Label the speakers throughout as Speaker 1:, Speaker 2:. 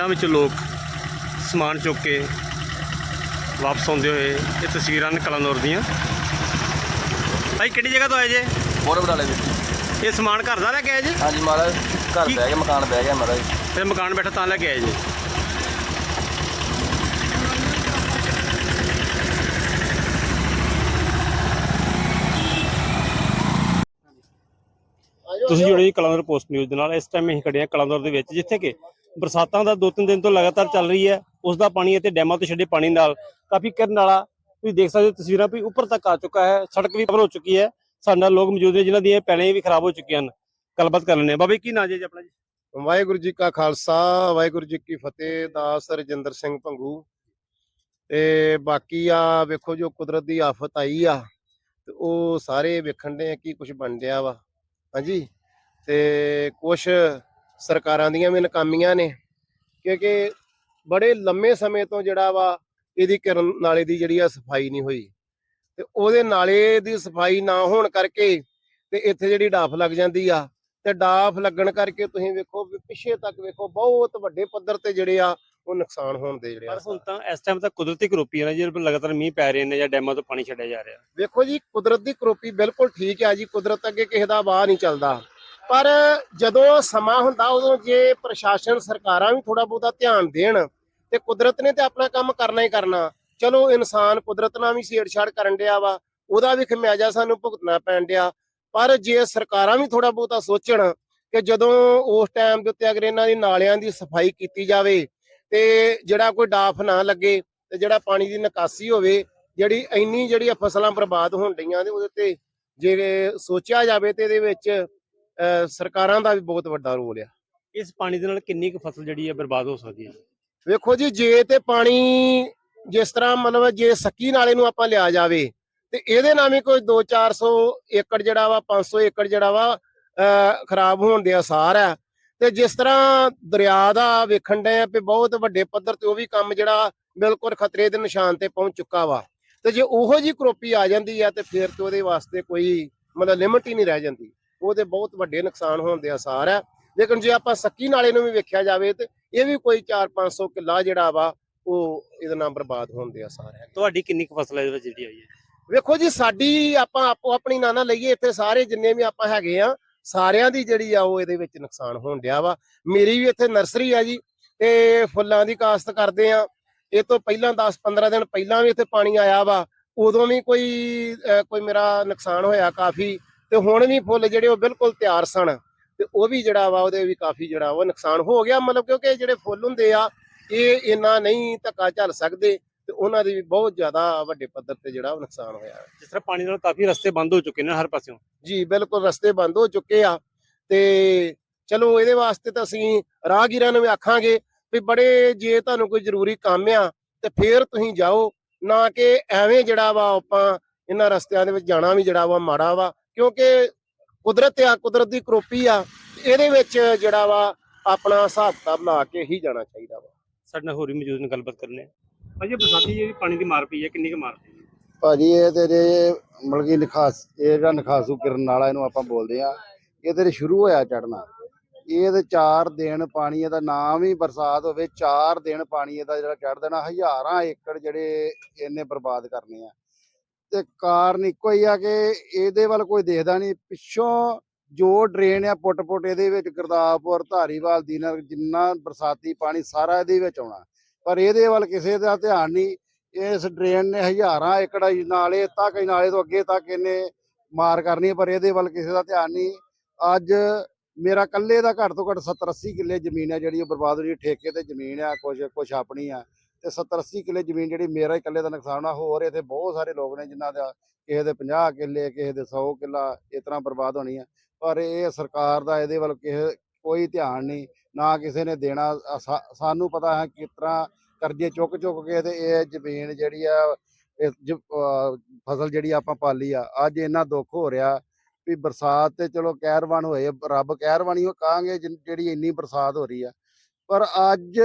Speaker 1: ਪਿੰਡਾਂ ਵਿੱਚ ਲੋਕ ਸਮਾਨ ਚੁੱਕ ਕੇ ਵਾਪਸ ਆਉਂਦੇ ਹੋਏ ਇਹ ਤਸਵੀਰਾਂ ਨੇ ਕਲਾਨੌਰ ਦੀਆਂ। ਭਾਈ ਕਿਹੜੀ ਜਗ੍ਹਾ ਤੋਂ ਆਏ ਜੇ?
Speaker 2: ਬਹੁਤ ਬੜਾ ਵੀਰ
Speaker 1: ਇਹ ਸਮਾਨ ਘਰ ਦਾ ਲੈ ਕੇ ਆਏ ਜੇ?
Speaker 2: ਹਾਂਜੀ ਮਹਾਰਾਜ ਘਰ ਬਹਿ ਗਿਆ ਮਕਾਨ ਬਹਿ ਗਿਆ ਮਹਾਰਾਜ।
Speaker 1: ਫਿਰ ਮਕਾਨ ਬੈਠਾ ਤਾਂ ਲੈ ਕੇ ਆਏ ਜੇ। ਤੁਸੀਂ ਜੁੜੇ ਜੀ ਪੋਸਟ ਨਿਊਜ਼ ਦੇ ਨਾਲ ਇਸ ਟਾਈਮ ਅਸੀਂ ਖੜੇ ਹਾਂ ਕਲਾਨੌਰ ਦੇ ਵਿੱਚ ਜਿੱਥੇ ਕਿ ਬਰਸਾਤਾਂ ਦਾ ਦੋ ਤਿੰਨ ਦਿਨ ਤੋਂ ਲਗਾਤਾਰ ਚੱਲ ਰਹੀ ਹੈ ਉਸ ਦਾ ਪਾਣੀ ਅਤੇ ਡੈਮਾਂ ਤੋਂ ਛੱਡੇ ਪਾਣੀ ਨਾਲ। ਕਾਫੀ ਕਿਰਨ ਵਾਲਾ ਤੁਸੀਂ ਦੇਖ ਸਕਦੇ ਹੋ ਤਸਵੀਰਾਂ ਵੀ ਉੱਪਰ ਤੱਕ ਆ ਚੁੱਕਾ ਹੈ, ਸੜਕ ਵੀ ਕਵਰ ਹੋ ਚੁੱਕੀ ਹੈ। ਸਾਡੇ ਨਾਲ ਲੋਕ ਮੌਜੂਦ ਨੇ ਜਿਨ੍ਹਾਂ ਦੀਆਂ ਪੈਲੀਆਂ ਵੀ ਖਰਾਬ ਹੋ ਚੁੱਕੀਆਂ ਹਨ। ਗੱਲਬਾਤ ਕਰ ਲੈਂਦੇ ਹਾਂ। ਕੀ ਨਾਂ ਜੀ ਆਪਣਾ ਜੀ?
Speaker 3: ਵਾਹਿਗੁਰੂ ਜੀ ਕਾ ਖਾਲਸਾ, ਵਾਹਿਗੁਰੂ ਜੀ ਕੀ ਫਤਿਹ। ਦਾਸ ਰਜਿੰਦਰ ਸਿੰਘ ਭੰਗੂ। ਤੇ ਬਾਕੀ ਆ ਵੇਖੋ ਜੋ ਕੁਦਰਤ ਦੀ ਆਫਤ ਆਈ ਆ, ਤੇ ਉਹ ਸਾਰੇ ਵੇਖਣ ਦੇ ਕੀ ਕੁਝ ਬਣ ਰਿਹਾ ਵਾ। ਹਾਂਜੀ? ਤੇ ਕੁਝ ਸਰਕਾਰਾਂ ਦੀਆਂ ਵੀ ਨਾਕਾਮੀਆਂ ਨੇ ਕਿਉਂਕਿ ਬੜੇ ਲੰਮੇ ਸਮੇਂ ਤੋਂ ਜਿਹੜਾ ਵਾ ਇਹਦੀ ਕਿਰਨ ਨਾਲੇ ਦੀ ਜਿਹੜੀ ਆ ਸਫ਼ਾਈ ਨਹੀਂ ਹੋਈ ਤੇ ਉਹਦੇ ਨਾਲੇ ਦੀ ਸਫ਼ਾਈ ਨਾ ਹੋਣ ਕਰਕੇ ਤੇ ਇੱਥੇ ਜਿਹੜੀ ਡਾਫ ਲੱਗ ਜਾਂਦੀ ਆ ਤੇ ਡਾਫ ਲੱਗਣ ਕਰਕੇ ਤੁਸੀਂ ਵੇਖੋ ਪਿੱਛੇ ਤੱਕ ਵੇਖੋ ਬਹੁਤ ਵੱਡੇ ਪੱਧਰ ਤੇ ਜਿਹੜੇ ਆ ਉਹ ਨੁਕਸਾਨ ਹੋਣ ਦੇ ਜਿਹੜੇ ਆ।
Speaker 1: ਪਰ ਹੁਣ ਤਾਂ ਇਸ ਟਾਈਮ ਤਾਂ ਕੁਦਰਤੀ ਕਰੋਪੀ ਹੈ ਨਾ ਜਿਹੜੇ ਲਗਾਤਾਰ ਮੀਂਹ ਪੈ ਰਹੇ ਨੇ ਜਾਂ ਡੈਮਾਂ ਤੋਂ ਪਾਣੀ ਛੱਡਿਆ ਜਾ ਰਿਹਾ।
Speaker 3: ਵੇਖੋ ਜੀ ਕੁਦਰਤ ਦੀ ਕਰੋਪੀ ਬਿਲਕੁਲ ਠੀਕ ਆ ਜੀ ਕੁਦਰਤ ਅੱਗੇ ਕਿਸੇ ਦਾ ਵਾਹ ਨਹੀਂ ਚੱਲਦਾ। ਪਰ ਜਦੋਂ ਸਮਾਂ ਹੁੰਦਾ, ਉਦੋਂ ਜੇ ਪ੍ਰਸ਼ਾਸਨ ਸਰਕਾਰਾਂ ਵੀ ਥੋੜਾ ਬਹੁਤਾ ਧਿਆਨ ਦੇਣ ਤੇ ਕੁਦਰਤ ਨੇ ਤੇ ਆਪਣਾ ਕੰਮ ਕਰਨਾ ਹੀ ਕਰਨਾ, ਚਲੋ ਇਨਸਾਨ ਕੁਦਰਤ ਨਾਲ ਵੀ ਛੇੜਛਾੜ ਕਰਨ ਡਿਆ ਵਾ, ਉਹਦਾ ਵੀ ਖਮਿਆਜਾ ਸਾਨੂੰ ਭੁਗਤਣਾ ਪੈਣ ਡਿਆ। ਪਰ ਜੇ ਸਰਕਾਰਾਂ ਵੀ ਥੋੜਾ ਬਹੁਤਾ ਸੋਚਣ ਕਿ ਜਦੋਂ ਉਸ ਟਾਈਮ ਦੇ ਉੱਤੇ ਅਗਰ ਇਹਨਾਂ ਦੀ ਨਾਲਿਆਂ ਦੀ ਸਫ਼ਾਈ ਕੀਤੀ ਜਾਵੇ ਤੇ ਜਿਹੜਾ ਕੋਈ ਡਾਫ ਨਾ ਲੱਗੇ ਤੇ ਜਿਹੜਾ ਪਾਣੀ ਦੀ ਨਿਕਾਸੀ ਹੋਵੇ, ਜਿਹੜੀ ਇੰਨੀ ਜਿਹੜੀ ਫਸਲਾਂ ਬਰਬਾਦ ਹੋਣ ਡਈਆਂ ਤੇ ਉਹਦੇ ਤੇ ਜੇ ਸੋਚਿਆ ਜਾਵੇ ਤੇ ਇਹਦੇ ਵਿੱਚ ਸਰਕਾਰਾਂ ਦਾ ਵੀ ਬਹੁਤ ਵੱਡਾ ਰੋਲ ਆ।
Speaker 1: ਇਸ ਪਾਣੀ ਦੇ ਨਾਲ ਕਿੰਨੀ ਕੁ ਫਸਲ ਜਿਹੜੀ ਹੈ ਬਰਬਾਦ ਹੋ ਸਕਦੀ ਹੈ?
Speaker 3: ਵੇਖੋ ਜੀ ਜੇ ਤੇ ਪਾਣੀ ਜਿਸ ਤਰ੍ਹਾਂ ਮਤਲਬ ਜੇ ਸੱਕੀ ਨਾਲੇ ਨੂੰ ਆਪਾਂ ਲਿਆ ਜਾਵੇ ਤੇ ਇਹਦੇ ਨਾਲ ਵੀ ਕੋਈ 2-400 ਏਕੜ ਜਿਹੜਾ ਵਾ 500 ਏਕੜ ਜਿਹੜਾ ਵਾ ਖਰਾਬ ਹੋਣ ਦੇ ਆਸਾਰ ਆ। ਤੇ ਜਿਸ ਤਰ੍ਹਾਂ ਦਰਿਆ ਦਾ ਵੇਖਣ ਦੇ ਆ ਵੀ ਬਹੁਤ ਵੱਡੇ ਪੱਧਰ ਤੇ ਉਹ ਵੀ ਕੰਮ ਜਿਹੜਾ ਬਿਲਕੁਲ ਖਤਰੇ ਦੇ ਨਿਸ਼ਾਨ ਤੇ ਪਹੁੰਚ ਚੁੱਕਾ ਵਾ। ਤੇ ਜੇ ਉਹੋ ਜੀ ਕਰੋਪੀ ਆ ਜਾਂਦੀ ਆ ਤੇ ਫਿਰ ਤੇ ਉਹਦੇ ਵਾਸਤੇ ਕੋਈ ਮਤਲਬ ਲਿਮਟ ਹੀ ਨਹੀਂ ਰਹਿ ਜਾਂਦੀ। ਉਹਦੇ ਬਹੁਤ ਵੱਡੇ ਨੁਕਸਾਨ ਹੋਣ ਦੇ ਆਸਾਰ ਆ ਲੇਕਿਨ ਜੇ ਆਪਾਂ ਸੱਕੀ ਨਾਲੇ ਨੂੰ ਵੀ ਵੇਖਿਆ ਜਾਵੇ ਤੇ ਇਹ ਵੀ ਕੋਈ 4-500 ਕਿੱਲਾ ਜਿਹੜਾ ਵਾ ਉਹ ਇਹਦੇ ਨਾਲ ਬਰਬਾਦ ਹੋਣ ਦੇ ਆਸਾਰ ਹੈ।
Speaker 1: ਤੁਹਾਡੀ ਕਿੰਨੀ ਕੁ ਫਸਲ ਹੈ ਇਹਦੇ ਵਿੱਚ ਜਿਹੜੀ ਆਈ ਹੈ?
Speaker 3: ਵੇਖੋ ਜੀ ਸਾਡੀ ਆਪਾਂ ਆਪੋ ਆਪਣੀ ਨਾ ਨਾ ਲਈਏ ਇੱਥੇ ਸਾਰੇ ਜਿੰਨੇ ਵੀ ਆਪਾਂ ਹੈਗੇ ਆ ਸਾਰਿਆਂ ਦੀ ਜਿਹੜੀ ਆ ਉਹ ਇਹਦੇ ਵਿੱਚ ਨੁਕਸਾਨ ਹੋਣ ਡਿਆ ਵਾ। ਮੇਰੀ ਵੀ ਇੱਥੇ ਨਰਸਰੀ ਆ ਜੀ ਤੇ ਫੁੱਲਾਂ ਦੀ ਕਾਸ਼ਤ ਕਰਦੇ ਆ। ਇਹ ਤੋਂ ਪਹਿਲਾਂ 10-15 ਦਿਨ ਪਹਿਲਾਂ ਵੀ ਇੱਥੇ ਪਾਣੀ ਆਇਆ ਵਾ ਉਦੋਂ ਵੀ ਕੋਈ ਕੋਈ ਮੇਰਾ ਨੁਕਸਾਨ ਹੋਇਆ ਕਾਫੀ। ਤੇ ਹੁਣ ਵੀ ਫੁੱਲ ਜਿਹੜੇ ਉਹ ਬਿਲਕੁਲ ਤਿਆਰ ਸਨ ਤੇ ਉਹ ਵੀ ਜਿਹੜਾ ਵਾ ਉਹਦੇ ਵੀ ਕਾਫੀ ਜਿਹੜਾ ਉਹ ਨੁਕਸਾਨ ਹੋ ਗਿਆ ਮਤਲਬ ਕਿਉਂਕਿ ਜਿਹੜੇ ਫੁੱਲ ਹੁੰਦੇ ਆ ਇਹ ਇੰਨਾ ਨਹੀਂ ਧੱਕਾ ਝੱਲ ਸਕਦੇ ਤੇ ਉਹਨਾਂ ਦੀ ਵੀ ਬਹੁਤ ਜ਼ਿਆਦਾ ਵੱਡੇ ਪੱਧਰ ਤੇ ਜਿਹੜਾ ਉਹ ਨੁਕਸਾਨ ਹੋਇਆ।
Speaker 1: ਜਿਸ ਤਰ੍ਹਾਂ ਪਾਣੀ ਨਾਲ ਕਾਫੀ ਰਸਤੇ ਬੰਦ ਹੋ ਚੁੱਕੇ ਨੇ ਹਰ ਪਾਸਿਓਂ।
Speaker 3: ਜੀ ਬਿਲਕੁਲ ਰਸਤੇ ਬੰਦ ਹੋ ਚੁੱਕੇ ਆ ਤੇ ਚਲੋ ਇਹਦੇ ਵਾਸਤੇ ਤਾਂ ਅਸੀਂ ਰਾਹਗੀਰਾਂ ਨੂੰ ਵੀ ਆਖਾਂਗੇ ਵੀ ਬੜੇ ਜੇ ਤੁਹਾਨੂੰ ਕੋਈ ਜ਼ਰੂਰੀ ਕੰਮ ਆ ਤੇ ਫੇਰ ਤੁਸੀਂ ਜਾਓ ਨਾ ਕਿ ਐਵੇਂ ਜਿਹੜਾ ਵਾ ਆਪਾਂ ਇਹਨਾਂ ਰਸਤਿਆਂ ਦੇ ਵਿੱਚ ਜਾਣਾ ਵੀ ਜਿਹੜਾ ਵਾ ਮਾੜਾ ਵਾ। ਕਿਉਂਕਿ ਕੁਦਰਤ ਆ ਕੁਦਰਤ ਦੀ ਕਰੋਪੀ ਆ ਇਹਦੇ ਵਿੱਚ ਜਿਹੜਾ ਵਾ ਆਪਣਾ ਹਿਸਾਬ ਕਿਤਾਬ ਲਾ ਕੇ ਹੀ ਜਾਣਾ ਚਾਹੀਦਾ ਵਾ।
Speaker 1: ਸਾਡੇ ਨਾਲ ਹੋਰ ਮੌਜੂਦ ਨੇ ਗੱਲਬਾਤ ਕਰਨੇ ਭਾਜੀ ਬਰਸਾਤੀ ਜਿਹੜੀ ਪਾਣੀ ਦੀ ਮਾਰ ਪਈ ਹੈ ਕਿੰਨੀ ਕੁ ਮਾਰ ਪਈ ਹੈ?
Speaker 4: ਭਾਜੀ ਇਹ ਤੇਰੇ ਮਲਕੀ ਨਖਾਸ ਇਹ ਜਿਹੜਾ ਨਖਾਸੂ ਕਿਰਨ ਵਾਲਾ ਇਹਨੂੰ ਆਪਾਂ ਬੋਲਦੇ ਆ ਇਹ ਤੇਰੇ ਸ਼ੁਰੂ ਹੋਇਆ ਚੜਨਾ ਇਹ ਤੇ 4 ਦਿਨ ਪਾਣੀ ਇਹਦਾ ਨਾਮ ਹੀ ਬਰਸਾਤ ਹੋਵੇ 4 ਦਿਨ ਪਾਣੀ ਇਹਦਾ ਜਿਹੜਾ ਚੜ ਦੇਣਾ ਹਜ਼ਾਰਾਂ ਏਕੜ ਜਿਹੜੇ ਇਹਨੇ ਬਰਬਾਦ ਕਰਨੇ ਆ। ਤੇ ਕਾਰਨ ਇੱਕੋ ਹੀ ਆ ਕਿ ਇਹਦੇ ਵੱਲ ਕੋਈ ਦੇਖਦਾ ਨਹੀਂ। ਪਿੱਛੋਂ ਜੋ ਡਰੇਨ ਆ ਪੁੱਟ ਪੁੱਟ ਇਹਦੇ ਵਿੱਚ ਗੁਰਦਾਸਪੁਰ, ਧਾਰੀਵਾਲ ਦੀਨਰ ਜਿੰਨਾ ਬਰਸਾਤੀ ਪਾਣੀ ਸਾਰਾ ਇਹਦੇ ਵਿੱਚ ਆਉਣਾ। ਪਰ ਇਹਦੇ ਵੱਲ ਕਿਸੇ ਦਾ ਧਿਆਨ ਨਹੀਂ। ਇਸ ਡਰੇਨ ਨੇ ਹਜ਼ਾਰਾਂ ਏਕੜ ਨਾਲੇ ਤੱਕ, ਨਾਲੇ ਤੋਂ ਅੱਗੇ ਤੱਕ ਇਹਨੇ ਮਾਰ ਕਰਨੀ ਪਰ ਇਹਦੇ ਵੱਲ ਕਿਸੇ ਦਾ ਧਿਆਨ ਨਹੀਂ। ਅੱਜ ਮੇਰਾ ਕੱਲੇ ਦਾ ਘੱਟ ਤੋਂ ਘੱਟ 70 80 ਕਿੱਲੇ ਜ਼ਮੀਨ ਹੈ ਜਿਹੜੀ ਉਹ ਬਰਬਾਦ ਹੋਈ, ਠੇਕੇ ਤੇ ਜ਼ਮੀਨ ਆ ਕੁਝ ਕੁਝ ਆਪਣੀ ਆ। ਤੇ 70 80 ਕਿੱਲੇ ਜ਼ਮੀਨ ਜਿਹੜੀ ਮੇਰਾ ਹੀ ਕੱਲੇ ਦਾ ਨੁਕਸਾਨ ਆ, ਹੋਰ ਇੱਥੇ ਬਹੁਤ ਸਾਰੇ ਲੋਕ ਨੇ ਜਿਨ੍ਹਾਂ ਦਾ ਕਿਸੇ ਦੇ 50 ਕਿੱਲੇ, ਕਿਸੇ ਦੇ 100 ਕਿੱਲਾ ਇਸ ਤਰ੍ਹਾਂ ਬਰਬਾਦ ਹੋਣੀ ਆ। ਪਰ ਇਹ ਸਰਕਾਰ ਦਾ ਇਹਦੇ ਵੱਲ ਕਿਸੇ, ਕੋਈ ਧਿਆਨ ਨਹੀਂ, ਨਾ ਕਿਸੇ ਨੇ ਦੇਣਾ। ਸਾਨੂੰ ਪਤਾ ਹੈ ਕਿਸ ਤਰ੍ਹਾਂ ਕਰਜ਼ੇ ਚੁੱਕ ਚੁੱਕ ਕੇ ਤੇ ਇਹ ਜ਼ਮੀਨ ਜਿਹੜੀ ਆ ਫਸਲ ਜਿਹੜੀ ਆਪਾਂ ਪਾਲੀ ਆ, ਅੱਜ ਇੰਨਾ ਦੁੱਖ ਹੋ ਰਿਹਾ ਵੀ ਬਰਸਾਤ ਤੇ ਚਲੋ ਕਹਿਰਵਾਨ ਹੋਏ, ਰੱਬ ਕਹਿਰਵਾਨੀ ਹੀ ਉਹ ਕਹਾਂਗੇ ਜਿਹੜੀ ਇੰਨੀ ਬਰਸਾਤ ਹੋ ਰਹੀ ਆ। ਪਰ ਅੱਜ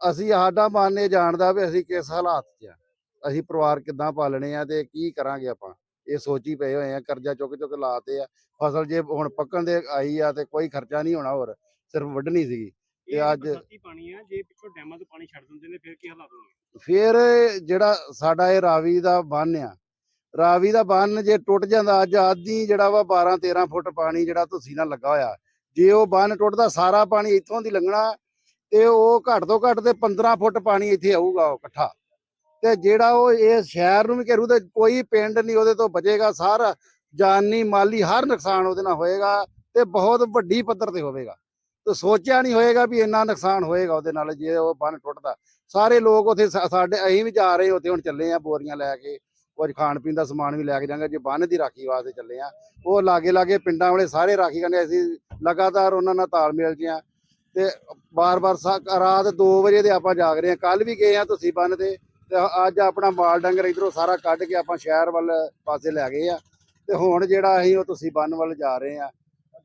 Speaker 4: ਅਸੀਂ ਸਾਡਾ ਮਨ ਇਹ ਜਾਣਦਾ ਵੀ ਅਸੀਂ ਕਿਸ ਹਾਲਾਤ 'ਚ ਆ ਅਸੀਂ ਪਰਿਵਾਰ ਕਿੱਦਾਂ ਪਾਲਣੇ ਆ ਤੇ ਕੀ ਕਰਾਂਗੇ ਆਪਾਂ? ਇਹ ਸੋਚੀ ਪਏ ਹੋਏ ਆ ਕਰਜ਼ਾ ਚੁੱਕ ਚੁੱਕ ਲਾਤੇ ਆ ਫਸਲ ਜੇ ਹੁਣ ਪੱਕਣ ਦੇ ਆਈ ਆ ਤੇ ਕੋਈ ਖਰਚਾ ਨਹੀਂ ਹੋਣਾ ਹੋਰ ਸਿਰਫ ਵੱਢਣੀ ਸੀਗੀ ਤੇ ਅੱਜ
Speaker 1: ਪਾਣੀ ਆ ਜੇ ਪਿੱਛੋਂ ਡੈਮਾਂ ਤੋਂ ਪਾਣੀ ਛੱਡ ਦਿੰਦੇ ਨੇ ਫਿਰ ਕੀ ਹਾਲਾਤ ਹੋਣਗੇ?
Speaker 4: ਫਿਰ ਜਿਹੜਾ ਸਾਡਾ ਇਹ ਰਾਵੀ ਦਾ ਬੰਨ ਆ ਰਾਵੀ ਦਾ ਬੰਨ ਜੇ ਟੁੱਟ ਜਾਂਦਾ ਅੱਜ ਆਦੀ ਜਿਹੜਾ ਵਾ 12 13 ਫੁੱਟ ਪਾਣੀ ਜਿਹੜਾ ਤੁਸੀਂ ਨਾਲ ਲੱਗਾ ਹੋਇਆ ਜੇ ਉਹ ਬੰਨ ਟੁੱਟਦਾ ਸਾਰਾ ਪਾਣੀ ਇੱਥੋਂ ਦੀ ਲੰਘਣਾ ਤੇ ਉਹ ਘੱਟ ਤੋਂ ਘੱਟ ਤੇ 15 ਫੁੱਟ ਪਾਣੀ ਇੱਥੇ ਆਊਗਾ ਉਹ ਇਕੱਠਾ। ਤੇ ਜਿਹੜਾ ਉਹ ਇਹ ਸ਼ਹਿਰ ਨੂੰ ਵੀ ਘੇਰੂ ਤੇ ਕੋਈ ਪਿੰਡ ਨਹੀਂ, ਉਹਦੇ ਤੋਂ ਬਚੇਗਾ ਸਾਰਾ। ਜਾਨੀ ਮਾਲੀ ਹਰ ਨੁਕਸਾਨ ਉਹਦੇ ਨਾਲ ਹੋਏਗਾ ਤੇ ਬਹੁਤ ਵੱਡੀ ਪੱਧਰ ਤੇ ਹੋਵੇਗਾ। ਤੇ ਸੋਚਿਆ ਨਹੀਂ ਹੋਏਗਾ ਵੀ ਇੰਨਾ ਨੁਕਸਾਨ ਹੋਏਗਾ ਉਹਦੇ ਨਾਲ ਜੇ ਉਹ ਬੰਨ ਟੁੱਟਦਾ। ਸਾਰੇ ਲੋਕ ਉੱਥੇ ਸਾਡੇ, ਅਸੀਂ ਵੀ ਜਾ ਰਹੇ ਉੱਥੇ ਹੁਣ ਚੱਲੇ ਆ ਬੋਰੀਆਂ ਲੈ ਕੇ। ਕੁਝ ਖਾਣ ਪੀਣ ਦਾ ਸਮਾਨ ਵੀ ਲੈ ਕੇ ਜਾਵਾਂਗੇ ਜੇ ਬੰਨ ਦੀ ਰਾਖੀ ਵਾਸਤੇ ਚੱਲੇ ਆ ਉਹ ਲਾਗੇ ਲਾਗੇ ਪਿੰਡਾਂ ਵਾਲੇ ਸਾਰੇ ਰਾਖੀ ਕਰਨੇ, ਅਸੀਂ ਲਗਾਤਾਰ ਉਹਨਾਂ ਨਾਲ ਤਾਲਮੇਲ 'ਚ ਆ ਤੇ ਬਾਰ-ਬਾਰ ਰਾਤ 2 ਵਜੇ ਦੇ ਆਪਾਂ ਜਾਗ ਰਹੇ ਆ ਕੱਲ ਵੀ ਗਏ ਆ ਤੁਸੀਂ ਬੰਨ ਤੇ ਤੇ ਅੱਜ ਆਪਣਾ ਮਾਲ ਡੰਗਰ ਇਧਰੋਂ ਸਾਰਾ ਕੱਢ ਕੇ ਆਪਾਂ ਸ਼ਹਿਰ ਵੱਲ ਪਾਸੇ ਲੈ ਗਏ ਆ ਤੇ ਹੁਣ ਜਿਹੜਾ ਅਸੀਂ ਉਹ ਤੁਸੀਂ ਬੰਨ ਵੱਲ ਜਾ ਰਹੇ ਆ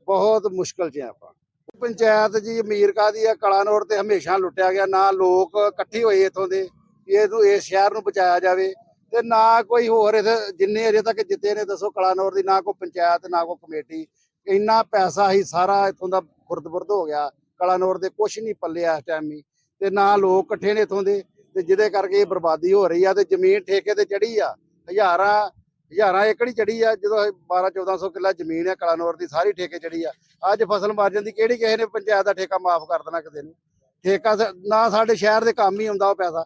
Speaker 4: ਬਹੁਤ ਮੁਸ਼ਕਲ 'ਚ ਆ ਆਪਾਂ। ਪੰਚਾਇਤ ਜੀ ਅਮੀਰ ਕਾਦੀ ਆ ਕਲਾਨੌਰ ਤੇ ਹਮੇਸ਼ਾ ਲੁੱਟਿਆ ਗਿਆ, ਨਾ ਲੋਕ ਇਕੱਠੇ ਹੋਏ ਇੱਥੋਂ ਦੇ ਇਹਨੂੰ ਇਸ ਸ਼ਹਿਰ ਨੂੰ ਬਚਾਇਆ ਜਾਵੇ। ਤੇ ਨਾ ਕੋਈ ਹੋਰ ਇੱਥੇ ਜਿੰਨੇ ਅਜੇ ਤੱਕ ਜਿੱਤੇ ਨੇ, ਦੱਸੋ ਕਲਾਨੌਰ ਦੀ, ਨਾ ਕੋਈ ਪੰਚਾਇਤ, ਨਾ ਕੋਈ ਕਮੇਟੀ, ਇੰਨਾ ਪੈਸਾ ਹੀ ਸਾਰਾ ਇੱਥੋਂ ਦਾ ਖੁਰਦ-ਬੁਰਦ ਹੋ ਗਿਆ। ਕਲਾਨੌਰ ਦੇ ਕੁਛ ਨਹੀਂ ਪੱਲਿਆ ਇਸ ਟਾਈਮ ਹੀ। ਤੇ ਨਾ ਲੋਕ ਇਕੱਠੇ ਨੇ ਇੱਥੋਂ ਦੇ, ਤੇ ਜਿਹਦੇ ਕਰਕੇ ਇਹ ਬਰਬਾਦੀ ਹੋ ਰਹੀ ਆ, ਤੇ ਜ਼ਮੀਨ ਠੇਕੇ ਤੇ ਚੜੀ ਆ। ਹਜ਼ਾਰਾਂ ਹਜ਼ਾਰਾਂ ਏਕੜ ਹੀ ਚੜੀ ਆ, ਜਦੋਂ 12 1400 ਕਿੱਲਾ ਜ਼ਮੀਨ ਆ ਕਲਾਨੌਰ ਦੀ, ਸਾਰੀ ਠੇਕੇ ਚੜੀ ਆ। ਅੱਜ ਫਸਲ ਮਰ ਜਾਂਦੀ, ਕਿਹੜੀ ਕਿਸੇ ਨੇ ਪੰਚਾਇਤ ਦਾ ਠੇਕਾ ਮਾਫ ਕਰ ਦੇਣਾ ਕਿਸੇ ਨੂੰ? ਠੇਕਾ ਨਾ ਸਾਡੇ ਸ਼ਹਿਰ ਦੇ ਕੰਮ ਹੀ ਆਉਂਦਾ ਉਹ ਪੈਸਾ।